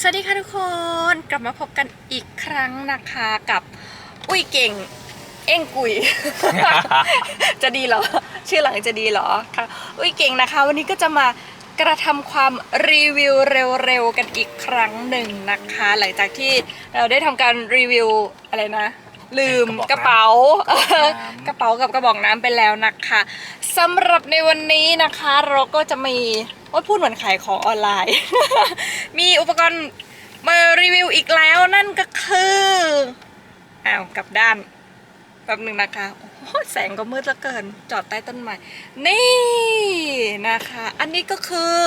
สวัสดีค่ะทุกคนกลับมาพบกันอีกครั้งนะคะกับ อุ้ยเก่ง เอ็งกุย จะดีเหรอ ชื่อหลังจะดีเหรอค่ะอุ้ยเก่งนะคะ วันนี้ก็จะมากระทำความรีวิวเร็วๆกันอีกครั้งหนึ่งนะคะ หลังจากที่เราได้ทำการรีวิวอะไรนะ ลืมกกระระเป๋าเป๋าน้ำกระเป๋ากับกระบอกน้ำไปแล้วนะคะสำหรับในวันนี้นะคะ เราก็จะมีว่าพูดเหมือนขายของออนไลน์ มีอุปกรณ์มารีวิวอีกแล้วนั่นก็คืออ้าวกลับด้านแป๊บหนึ่งนะคะโอ้โหแสงก็มืดเหลือเกิน จอดใต้ต้นไม้นี่นะคะ อันนี้ก็คือ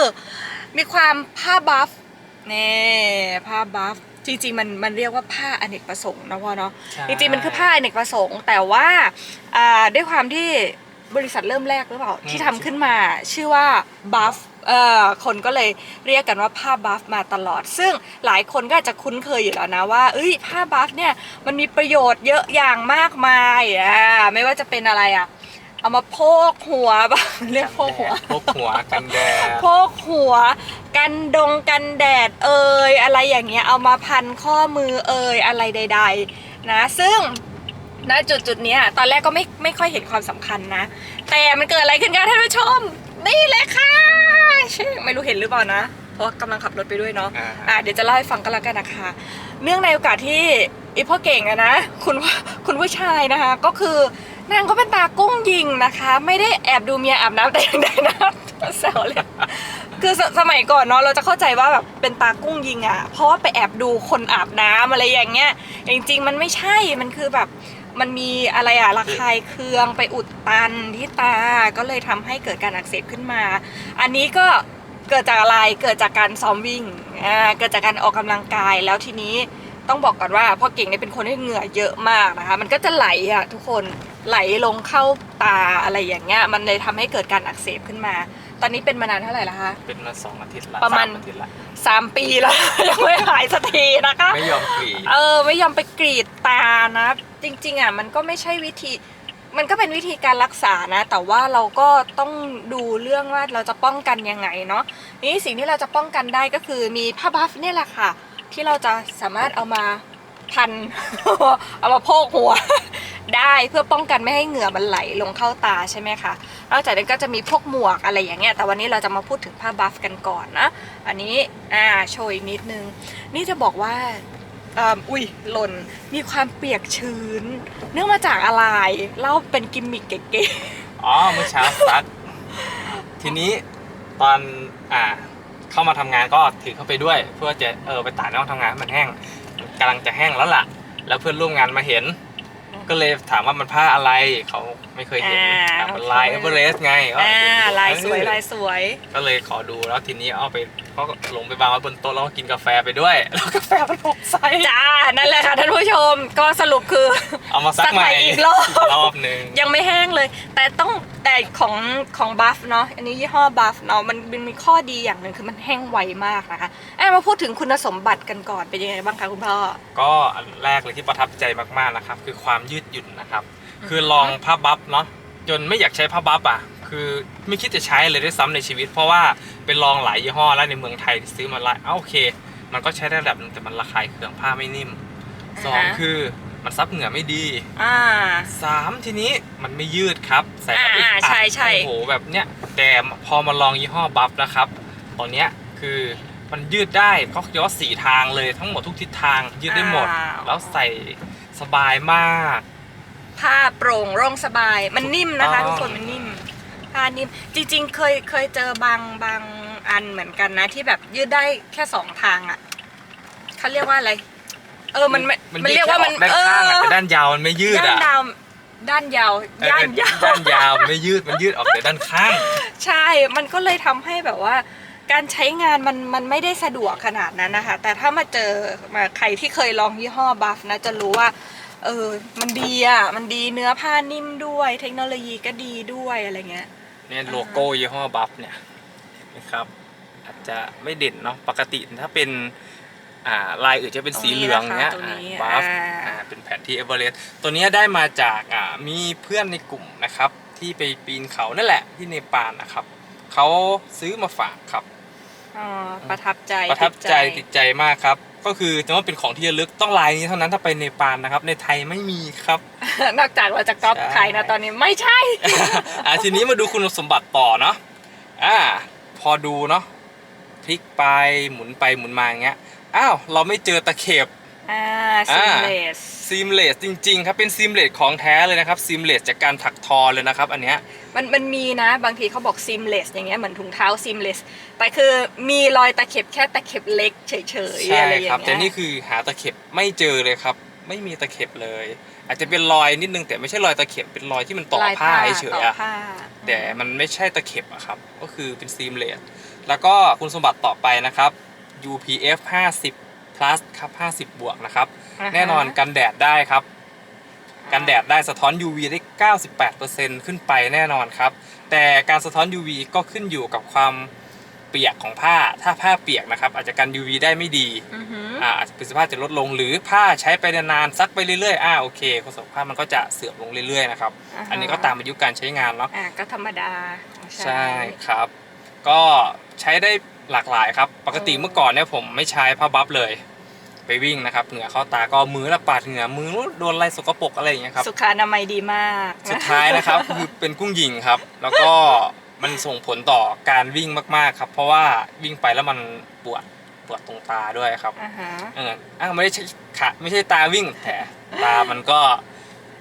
มีความผ้าบัฟนี่ผ้าบัฟ จริงๆมันมันเรียกว่าผ้าอเนกประสงค์นะพ่อเนาะใช่ จริงๆมันคือผ้าอเนกประสงค์ แต่ว่าอ่าด้วยความที่บริษัทเริ่มแรกหรือเปล่าที่ทำขึ้นมาชื่อว่าบัฟเอ่อคนก็เลยเรียกกันว่าผ้าบัฟมาตลอด ซึ่งหลายคนก็อาจจะคุ้นเคยอยู่แล้วนะว่าเอ้ยผ้าบัฟเนี่ยมันมีประโยชน์เยอะอย่างมากมายอ่าไม่ว่าจะเป็นอะไรอะ เอามาโพกหัวบ้างเรียกโพกหัวพกหัวกันแดดพกหัว กันดงกันแดดเอ่ยอะไรอย่างเงี้ยเอามาพันข้อมือเอ่ยอะไรใด ๆ นะ ซึ่งณจุดจุดๆเนี้ยตอนแรกก็ไม่ไม่ค่อยเห็นความสำคัญนะ แต่มันเกิดอะไรขึ้นกันท่านผู้ชม นี่เลยค่ะเช่ไม่รู้เห็นหรือเปล่านะ เพราะว่ากำลังขับรถไปด้วยเนาะ อ่า อะเดี๋ยวจะเล่าให้ฟังกันแล้วกันนะคะ เนื่องในโอกาสที่อีพ่อเก่งอะนะคุณคุณผู้ชายนะคะ ก็คือ นางก็เป็นตากุ้งยิงนะคะ ไม่ได้แอบดูเมียอาบน้ำแต่อย่างใดนะแซวเลยคือสสมัยก่อนเนาะเราจะเข้าใจว่าแบบเป็นตากุ้งยิงอะ่ะ เพราะว่าไปแอบดูคนอาบน้ำอะไรอย่างเงี้ยจริงๆมันไม่ใช่มันคือแบบมันมีอะไรอะระคายเคืองไปอุดตันที่ตาก็เลยทำให้เกิดการอักเสบขึ้นมา อันนี้ก็เกิดจากอะไรเกิดจากการซ้อมวิ่งอ่าเกิดจากการออกกำลังกายแล้วทีนี้ต้องบอกก่อนว่าพ่อเก่งเนี่ยเป็นคนที่เหงื่อเยอะมากนะคะ มันก็จะไหลอะทุกคน ไหลลงเข้าตาอะไรอย่างเงี้ย มันเลยทำให้เกิดการอักเสบขึ้นมา ตอนนี้เป็นมานานเท่าไหร่ละคะ เป็นมาสองอาทิตย์ละประมาณ สอาทิตย์ละสามปีแล้ว ยังไม่หายสักทีนะคะ ไม่ยอมกรีดเออไม่ยอมไปกรีดตานะ จริงๆอะมันก็ไม่ใช่วิธี มันก็เป็นวิธีการรักษานะ แต่ว่าเราก็ต้องดูเรื่องว่าเราจะป้องกันยังไงเนาะนี่สิ่งที่เราจะป้องกันได้ก็คือมีผ้าบัฟเนี่ยแหละค่ะ ที่เราจะสามารถเอามาพัน เอามาโพกหัว ได้เพื่อป้องกันไม่ให้เหงื่อมันไหลลงเข้าตาใช่ไหมคะนอกจากนั้นก็จะมีพวกหมวกอะไรอย่างเงี้ยแต่วันนี้เราจะมาพูดถึงผ้าบัฟกันก่อนนะอันนี้อ่าโชยนิดนึง นี่จะบอกว่าอุ้ยหล่นมีความเปียกชื้น เนื่องมาจากอะไรเล่าเป็นกิมมิกเก๋ๆอ๋อเมื่อเช้าซักทีนี้ตอนอ่าเข้ามาทำงานก็ถือเข้าไปด้วย เพื่อจะเออไปตากในห้องทำงานให้มันแห้งกำลังจะแห้งแล้วล่ะ แล้วเพื่อนร่วมงานมาเห็น ก็เลยถามว่ามันผ้าอะไรเขาไม่เคยเห็นอะมันลายเอเวอเรสต์ไงๆก็อ่าเห็นลายสวยเออลายสวย ก็เลยขอดูแล้วทีนี้เอาไป ก็ลงไปวางไว้บนโต๊ะแล้วก็กินกาแฟไปด้วย แล้วกาแฟมันหกใสจ้า นั่นแหละค่ะท่านผู้ชมก็สรุปคือเอามาซักซักใหใหม่ม่อีกรอบรอบหนึ่งยังไม่แห้งเลย แต่ต้องแต่ของของบัฟเนาะอันนี้ยี่ห้อบัฟเนาะมันมันมีข้อดีอย่างหนึ่งคือมันแห้งไวมากนะคะเอ้ยมาพูดถึงคุณสมบัติกันก่อนเป็นยังไงบ้างคะคุณพ่อก็อันแรกเลยที่ประทับใจมากๆนะครับ คือความยืดหยุ่นนะครับ คือลองผ้าบัฟเนาะจนไม่อยากใช้ผ้าบัฟอะ คือไม่คิดจะใช้เลยด้วยซ้ำในชีวิต เพราะว่าเป็นลองหลายยี่ห้อแล้วในเมืองไทยซื้อมาหลายเอ้าโอเค มันก็ใช้ได้ระดับหนึงแต่มันระคายเคืองผ้าไม่นิ่มสองอ่าฮะคือมันซับเหงื่อไม่ดีอ่าสามทีนี้มันไม่ยืดครับ ใส่เข้าไปอ่าอัดใช่ใช่โอ้โหแบบเนี้ยแต่พอมาลองยี่ห้อบัฟนะครับ ตอนเนี้ยคือมันยืดได้เขาเรียกว่าสี่ทางเลยทั้งหมดทุกทิศทางยืดได้หมดอ่าแล้วใส่สบายมาก ผ้าโปร่งโร่งสบายมันนิ่มนะคะถูทุกกต้องคนมันนิ่ม ผ้านิ่มจริง ๆ เคยเคยเจอบางบางอันเหมือนกันนะ ที่แบบยืดได้แค่สองทางอะ่ะเขาเรียกว่าอะไร เออมันไม่มันเรียกว่ามันด้านเอข้างอะอแต่ด้านยาวมันไม่ยืดด้านอะดาวด้านยาวเออด้านยาว ด้านยาวมันไม่ยืดมันยืดออกแต่ด้านข้าง ใช่ มันก็เลยทำให้แบบว่า การใช้งานมันมันไม่ได้สะดวกขนาดนั้นนะคะ แต่ถ้ามาเจอมาใครที่เคยลองยี่ห้อบัฟนะจะรู้ว่า เออ มันดีอะ มันดีเนื้อผ้านิ่มด้วย เทคโนโลยีก็ดีด้วยอะไรเงี้ย เนี่ยโลโก้ยี่ห้อบัฟเนี่ยนะครับอาจจะไม่เด่นเนาะปกติถ้าเป็นอ่าลายอื่นจะเป็นสีเหลืองเนี้ยตรงนี้บันะคะฟตรงนี้อ่าอ่าเป็นแผนที่เอเวอเรสต์ตัวเนี้ยได้มาจากอ่ามีเพื่อนในกลุ่มนะครับ ที่ไปปีนเขานั่นแหละที่เนปาลนะครับเขาซื้อมาฝากครับอ๋อประทับใจประทับใจติติดดใจมากครับ ก็คือจะว่าเป็นของที่ระลึกต้องลายนี้เท่านั้นถ้าไปเนปาลนะครับ ในไทยไม่มีครับ นอกจากเราจะก๊อปใช่ใครนะตอนนี้ไม่ใช่ อะทีนี้มาดูคุณสมบัติต่อเนาะอ่า พอดูเนาะพลิกไปหมุนไปหมุนมาอย่างเงี้ยอ้าวเราไม่เจอตะเข็บ อ่าอ่าซีเลสซีมเลสจริง ๆ ครับเป็นซีมเลสของแท้เลยนะครับซีมเลสจากการถักทอเลยนะครับอันเนี้ยมันมันมีนะบางทีเขาบอกซีมเลสอย่างเงี้ยเหมือนถุงเท้าซีมเลสแต่คือมีรอยตะเข็บแค่ตะเข็บเล็กเฉยๆใช่อะไรอย่างครับ เงี้ยแต่นี่คือหาตะเข็บไม่เจอเลยครับ ไม่มีตะเข็บเลย อาจจะเป็นรอยนิดนึงแต่ไม่ใช่รอยตะเข็บเป็นรอยที่มันต่อลายผ้าเฉยต่อๆอะ ผ้าแต่มันไม่ใช่ตะเข็บอะครับ ก็คือเป็นซีมเลสแล้วก็คุณสมบัติต่อไปนะครับ UPF 50 plus ครับ 50 บวกนะครับาฮะ แน่นอนกันแดดได้ครับ กันแดดได้สะท้อน UV ได้ 98%ขึ้นไปแน่นอนครับ แต่การสะท้อน UV ก็ขึ้นอยู่กับความเปียกของผ้า ถ้าผ้าเปียกนะครับ อาจจะกัน UV ได้ไม่ดี อือหืออ่าอาจจะประสิทธิภาพจะลดลงหรือผ้าใช้ไปนานๆซักไปเรื่อยๆอ่าโอเคคุณภาพมันก็จะเสื่อมลงเรื่อยๆนะครับาฮะอันนี้ก็ตามอายุการใช้งานเนาะ อ่าก็ธรรมดาใช่ครับ ก็ใช้ได้ หลากหลายครับ ปกติเมื่อก่อนเนี่ยผมไม่ใช้ผ้าบัฟเลย ไปวิ่งนะครับ เหงื่อเข้าตาก็มือละปาดเหงื่อมือโดนอะไรสกปรกอะไรอย่างเงี้ยครับ สุขอนามัยดีมาก สุดท้ายนะครับคือเป็นกุ้งยิงครับ แล้วก็มันส่งผลต่อการวิ่งมากๆครับ เพราะว่าวิ่งไปแล้วมันปวดปวดตรงตาด้วยครับอ่าฮะเอออะไม่ได้ใช่ขาไม่ใช่ตาวิ่งแต่ตามันก็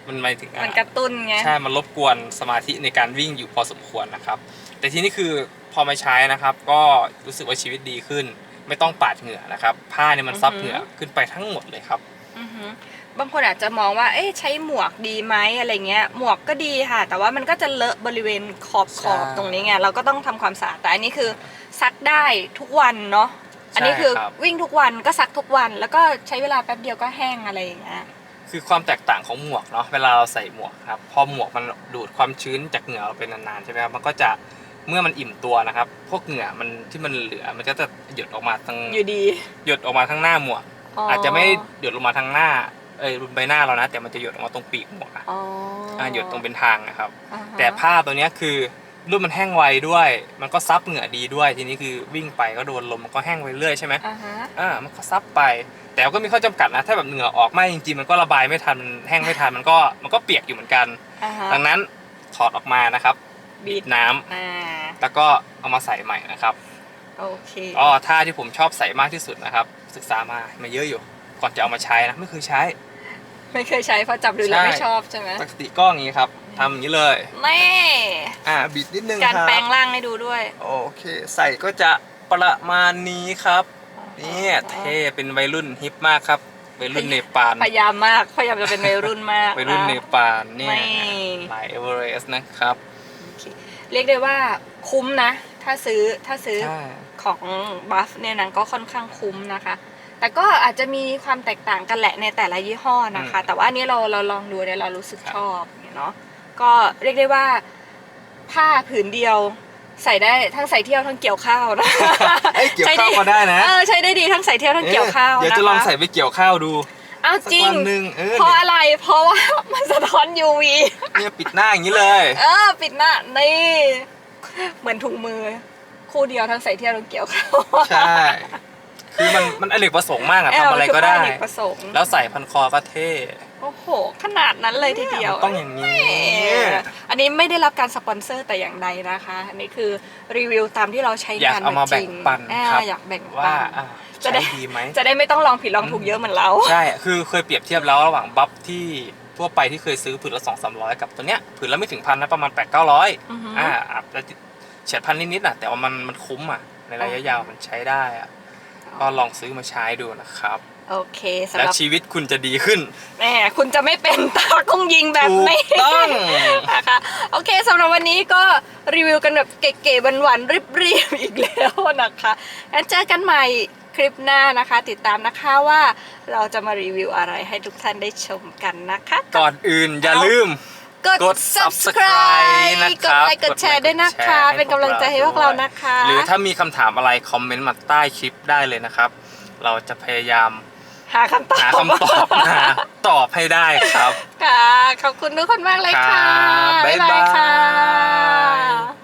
มันหมายถึงอะมันกระตุ้นไงใช่มันรบกวนสมาธิในการวิ่งอยู่พอสมควรนะครับ แต่ทีนี้คือ พอมาใช้นะครับ ก็รู้สึกว่าชีวิตดีขึ้น ไม่ต้องปาดเหงื่อนะครับ ผ้าเนี่ยมันซับเหงื่อขึ้นไปทั้งหมดเลยครับอือหือบางคนอาจจะมองว่า เอ๊ะใช้หมวกดีไหมอะไรเงี้ย หมวกก็ดีค่ะ แต่ว่ามันก็จะเลอะบริเวณขอบขอบใช่ตรงนี้ไง เราก็ต้องทำความสะอาด แต่อันนี้คือซักได้ทุกวันเนาะ อันนี้คือครับวิ่งทุกวันก็ซักทุกวัน แล้วก็ใช้เวลาแป๊บเดียวก็แห้งอะไรอย่างเงี้ย คือความแตกต่างของหมวกเนาะ เวลาเราใส่หมวกครับ พอหมวกมันดูดความชื้นจากเหงื่อเราไปนานๆใช่ไหมครับ มันก็จะ เมื่อมันอิ่มตัวนะครับ พวกเหงื่อมันที่มันเหลือมันก็จะหยดออกมาทั้งอยู่ดีหยดออกมาทั้งหน้าหมวก อาจจะไม่หยดลงมาทางหน้าเอ้ยใบหน้าเรานะ แต่มันจะหยดออกมาตรงปีกหมวกอะอ๋ออะหยดตรงเป็นทางนะครับ อ่าฮะแต่ผ้าตัวเนี้ยคือรูปมันแห้งไวด้วย มันก็ซับเหงื่อดีด้วย ทีนี้คือวิ่งไปก็โดนลมมันก็แห้งไปเรื่อยใช่ไหมอ่าฮะอ่ามันก็ซับไป แต่ก็มีข้อจำกัดนะ ถ้าแบบเหงื่อออกมากจริงๆมันก็ระบายไม่ทันมันแห้งไม่ทันมันก็มันก็เปียกอยู่เหมือนกัน อ่าฮะดังนั้นถอดออกมานะครับ บีบีบบน้ำอ่าแล้วก็เอามาใส่ใหม่นะครับโอเคอ๋อท่าที่ผมชอบใส่มากที่สุดนะครับ ศึกษามามาเยอะอยู่ ก่อนจะเอามาใช้นะไม่เคยใช้ ไม่เคยใช้เพราะจับดูแล้วใช่ไม่ชอบใช่ไหมปกติก็อย่างนี้ครับทำอย่างนี้เลยแม่อ่าบิดนิดนึงการครับแปลงร่างให้ดูด้วย โอเค ใส่ก็จะประมาณนี้ครับเนี่ยเท่เป็นวัยรุ่นฮิปมากครับวัยรุ่นเนปาล พยายามมากพยายามจะเป็นวัยรุ่นมากวัยรุ่นเนปาลเนี่ยไม่หลายเอเวอเรสต์นะครับโอ เคเรียกได้ว่าคุ้มนะ ถ้าซื้อถ้าซื้อใช่ ของบัฟเนี่ยนะก็ค่อนข้างคุ้มนะคะ แต่ก็อาจจะมีความแตกต่างกันแหละในแต่ละยี่ห้อนะคะแต่ว่าอันนี้เราเราลองดูเนี่ยเรารู้สึกชอบเนาะก็เรียกได้ว่าผ้าผืนเดียวใส่ได้ทั้งใส่เที่ยวทั้งเกี่ยวข้าวนะ เอ้ยเกี่ยวข้าวก็ได้นะเออใช้ได้ดีทั้งใส่เที่ยวทั้งเกี่ยวข้าวเดี๋ยวนะคะจะลองใส่ไปเกี่ยวข้าวดู อ้าวสักจริง วันหนึ่งเออเพราะอะไร เพราะว่ามันสะท้อน UV เนี่ยปิดหน้าอย่างนี้เลย เออ ปิดหน้า นี่ เหมือนถุงมือ คู่เดียวทั้งใส่เที่ยวทั้งเกี่ยวข้าวใช่ คือมันมันอเนกประสงค์มากอะทำอะไรก็ได้เออมันคือผ้าอเนกประสงค์ แล้วใส่พันคอก็เท่ โอ้โห ขนาดนั้นเลยทีเดียวมันต้องอย่างนี้เอออันนี้ไม่ได้รับการสปอนเซอร์แต่อย่างใดนะคะ อันนี้คือรีวิวตามที่เราใช้อยากงานเอามาจริงแบ่งปันอ่าครับอยากแบ่งปัว่านอะจะใช้ได้ดีไหมจะได้ไม่ต้องลองผิดลองถูกเยอะเหมือนเรา ใช่ คือเคยเปรียบเทียบแล้วระหว่างบัฟที่ทั่วไปที่เคยซื้อผืนละสองสามร้อยกับตัวเนี้ยผืนละไม่ถึงพันนะประมาณแปดเก้าร้อยอือหืออ่าอาจจะเฉียดพันนิดๆนะแต่ว่ามันมันคุ้มอะในระยะยาวมันใช้ได้อะก็ลองซื้อมาใช้ดูนะครับ โอเคสำหแล้วรับชีวิตคุณจะดีขึ้น แหมคุณจะไม่เป็นตากุ้งยิงแบบถูกนี้ต้อง นะคะโอเคสำหรับวันนี้ก็รีวิวกันแบบเก๋ๆหวานๆรีบๆอีกแล้วนะคะงั้นเจอกันใหม่คลิปหน้านะคะ ติดตามนะคะว่าเราจะมารีวิวอะไรให้ทุกท่านได้ชมกันนะคะ ก่อนอื่นอย่าลืม กดกด subscribe นะกคดรับไลค์กดแชร์ด้วยนะคะกดไลค์กดแชร์เป็นกำลังใจให้พวกเรานะคะ หรือถ้ามีคำถามอะไร คอมเมนต์มาใต้คลิปได้เลยนะครับ เราจะพยายาม หาคำตอบหาคำตอบมาตอบให้ได้ครับ ค่ะ ขอบคุณทุกคนมากเลยค่ะครับบ๊ายบายค่ะ